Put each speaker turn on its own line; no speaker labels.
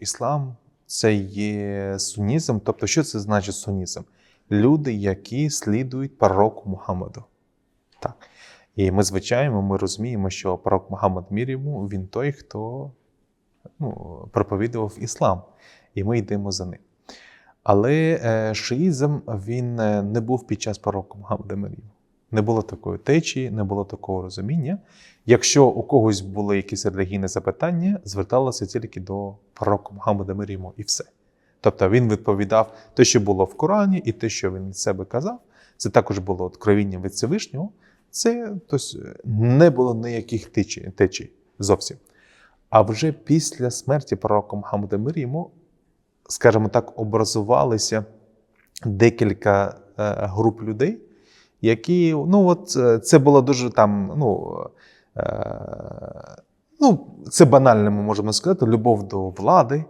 Іслам це є сунізм. Тобто, що це значить сунізм? Люди, які слідують пророку Мухаммаду. Так. І ми, звичайно, ми розуміємо, що пророк Мухаммад мір йому, він той, хто ну, проповідував іслам, і ми йдемо за ним. Але е, шиїзм він е, не був під час пророка Мухаммада мир йому. Не було такої течії, не було такого розуміння. Якщо у когось були якісь релігійні запитання, зверталося тільки до пророка Мухаммада мир і все. Тобто він відповідав те, що було в Корані, і те, що він від себе казав. Це також було откровіння від Всевишнього. Це тобто, не було ніяких течій, течій зовсім. А вже після смерті пророка Мухаммада мир скажімо так, образувалися декілька е, груп людей, які, ну, от е, це було дуже там, ну, е, ну, це банально, ми можемо сказати, любов до влади,